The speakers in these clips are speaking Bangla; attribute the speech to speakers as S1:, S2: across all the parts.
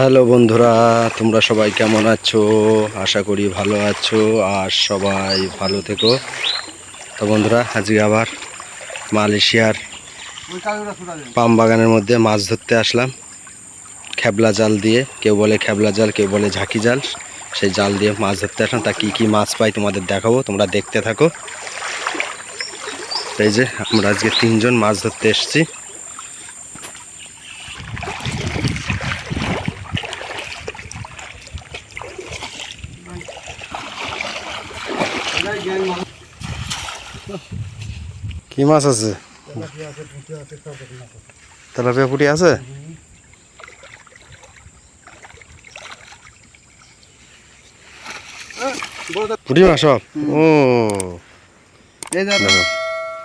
S1: হ্যালো বন্ধুরা, তোমরা সবাই কেমন আছো? আশা করি ভালো আছো আর সবাই ভালো থেকো। তো বন্ধুরা, আজকে আবার মালয়েশিয়ার পাম বাগানের মধ্যে মাছ ধরতে আসলাম। খেবলা জাল দিয়ে, কেউ বলে খেবলা জাল, কেউ বলে ঝাঁকি জাল। সেই জাল দিয়ে মাছ ধরতে আসলাম। তা কী কী মাছ পাই তোমাদের দেখাবো, তোমরা দেখতে থাকো। এই যে, আমরা আজকে তিনজন মাছ ধরতে এসেছি। কি মাছ আছে? তেলাপিয়া পুটি আছে? পুটি মাছ সব? ও।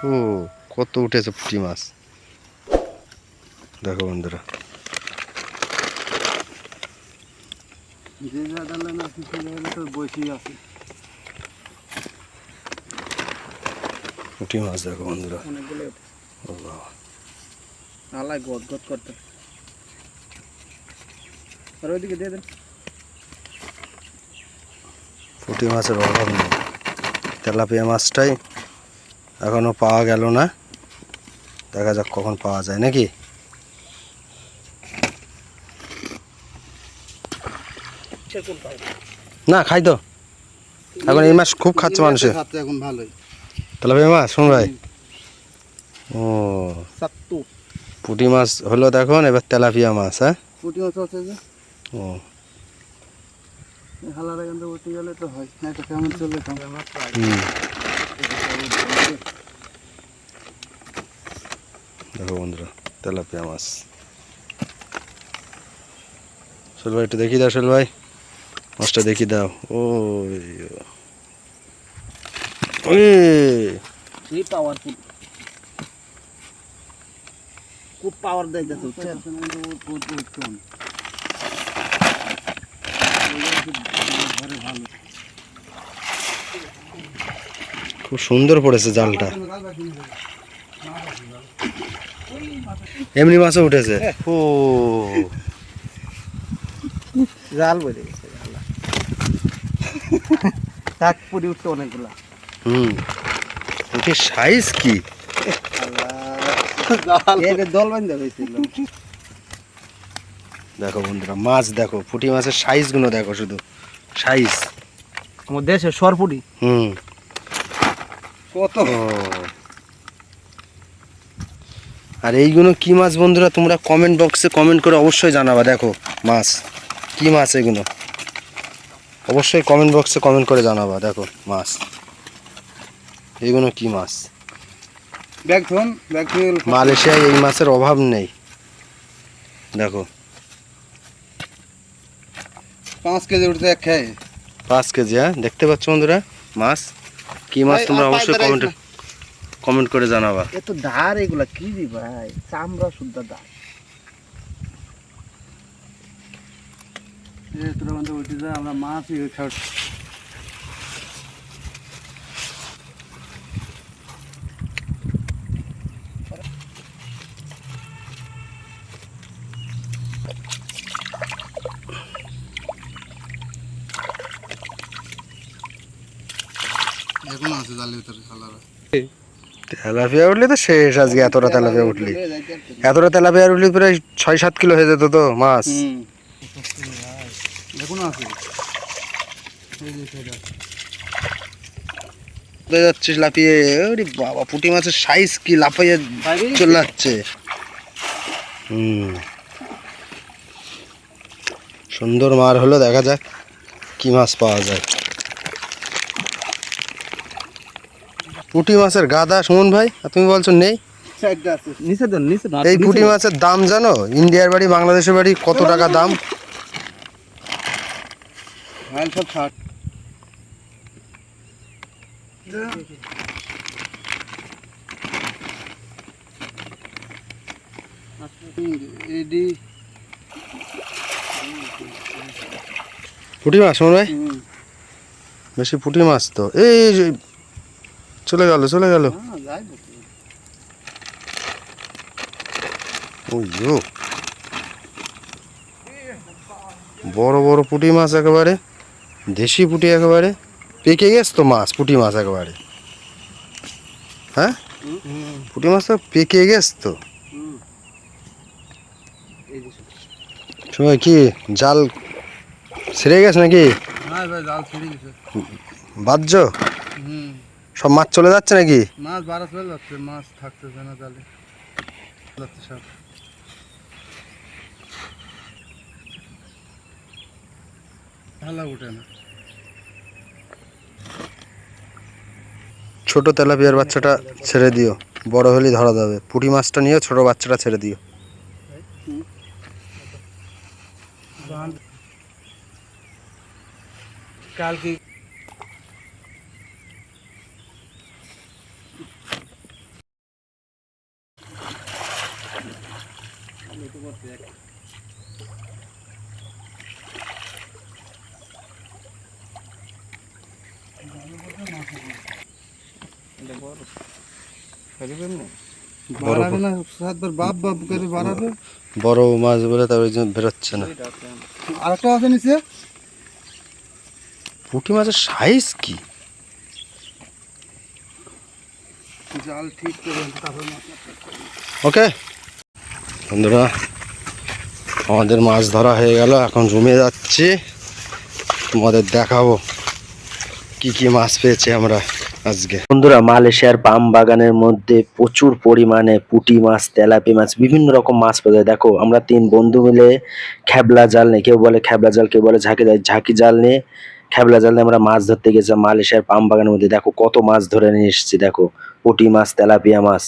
S1: ও কত উঠেছে পুটি মাছ। দেখো বন্ধুরা। পুটি মাছ দেখো বন্ধুরা।
S2: আলাই গদ গদ করতে। আর ওইদিকে দিয়ে দেন।
S1: পুঁটি মাছের অভাব নেই তেলাপিয়া মাছটাই এখনও পাওয়া গেল না। দেখা যাক কখন পাওয়া যায় নাকি? না খাই তো। এখন এই মাছ খুব খাচ্ছে মানুষে
S2: খাচ্ছে এখন ভালোই।
S1: তেলাপিয়া মাছ শুন ভাই। ও পুঁটি মাছ হলো দেখুন এবার তেলাপিয়া মাছ হ্যাঁ?
S2: পুটি মাছ আছে যে?
S1: ও।
S2: হালার এখান থেকে উঠে গেলে তো হয় না এটা কেমন চলে
S1: দেখো বন্ধুরা তেলাপিয়া মাছ। শোল ভাই একটু দেখি দাও শোল ভাই। মাছটা দেখি দাও। ও।
S2: পাওয়ারফুল খুব পাওয়ার দেয় যাচ্ছে
S1: খুব সুন্দর পড়েছে জালটা। এমনি মাছও উঠেছে। ও
S2: জাল বেড়ে গেছে শাক পুরি উঠছে অনেকগুলা।
S1: হুম। পুঁটির সাইজ কি? দেখো বন্ধুরা মাছ দেখো পুঁটি মাছের সাইজগুলো দেখো শুধু। সাইজ
S2: আমার দেশের সরপুরি
S1: হুম।
S2: কত?
S1: আর এইগুলো কি মাছ বন্ধুরা তোমরা কমেন্ট বক্সে কমেন্ট করে অবশ্যই জানাবা। দেখো মাছ। কি মাছ এগুলো? অবশ্যই কমেন্ট বক্সে কমেন্ট করে জানাবা। দেখো মাছ। এইগুলো কি মাছ? মালয়েশিয়ায় এই মাছের অভাব নেই। দেখো।
S2: পাঁচ কেজি উঠছে এক খায়।
S1: পাঁচ কেজি হ্যাঁ? দেখতে পাচ্ছ বন্ধুরা? মাছ? কি মাছ তোমরা অবশ্যই কমেন্ট কমেন্ট করে জানাবা।
S2: এত ধার এগুলা কি দি ভাই? চামড়া শুদ্ধ ধার। তোরা মানে উঠে যা আমরা মাছই খাও এখনও আছে জালের ভিতরে খালারা
S1: তেলাপিয়া উঠলে তো শেষ আজকে এতটা তেলাপিয়া উঠলি। এতটা তেলাপিয়া উঠলি প্রায় ছয় সাত কিলো হয়ে যেত তো মাছ।
S2: এখনও আছে
S1: যাচ্ছিস লাফিয়ে ওরে বাবা পুঁটি মাছের সাইজ কি লাফাইয়ে চলে যাচ্ছে। হুম। সুন্দর মার হলো দেখা যাক কি মাছ পাওয়া যায়। পুঁটি মাছের গাদা সুমন ভাই আর তুমি বলছো নেই?
S2: নিচে দেন নিচে না
S1: এই পুঁটি মাছের দাম জানো? ইন্ডিয়ার বাড়ি বাংলাদেশের বাড়ি কত টাকা দাম?
S2: ষাট। এডি
S1: পুঁটি মাছ সুমন ভাই। বেশি পুঁটি মাছ তো। এই চলে গেল চলে গেল।
S2: হ্যাঁ
S1: বড় বড় পুঁটি মাছ একেবারে। দেশি পুঁটি একেবারে। পেকে গেছ তো মাছ পুঁটি মাছ একেবারে। হ্যাঁ? পুঁটি মাছ তো পেকে গেছ তো। সময় কি জাল ছেড়ে গেছে নাকি?
S2: হুম।
S1: সব মাছ চলে যাচ্ছে নাকি?
S2: মাছ বাড়া চলে যাচ্ছে মাছ থাকতেছে না জালে। যাচ্ছে সব। ভালো উঠে না।
S1: ছোট তেলাপিয়ার বাচ্চাটা ছেড়ে দিও বড় হলেই ধরা যাবে। পুঁটি মাছটা নিয়ে ছোট বাচ্চাটা ছেড়ে দিও।
S2: কালকে বাড়াবে বাপ বাপ করে বাড়াবে।
S1: বড় মাছ বলে তার বেরোচ্ছে না।
S2: আরেকটা আছে নিচে?
S1: পুঁটি মাছের সাইজ কি?
S2: জাল ঠিক করে তারপর মাছ
S1: ওকে বন্ধুরা আমাদের মাছ ধরা হয়ে গেল এখন রুমে যাচ্ছি। তোমাদের দেখাবো কি কি মাছ পেয়েছি আমরা আজকে। বন্ধুরা মালয়েশিয়ার পাম বাগানের মধ্যে প্রচুর পরিমাণে পুঁটি মাছ তেলাপি মাছ বিভিন্ন রকম মাছ পাওয়া যায়। দেখো আমরা তিন বন্ধু মিলে খ্যাবলা জাল নিয়ে কেউ বলে খ্যাবলা জাল কেউ বলে ঝাঁকি জাল ঝাঁকি জাল নিয়ে খ্যাবলা জাল আমরা মাছ ধরতে গেছিলাম মালয়েশিয়ার পাম বাগানের মধ্যে। দেখো কত মাছ ধরে নিয়ে এসেছি, দেখো। পুটি মাছ, তেলাপিয়া মাছ।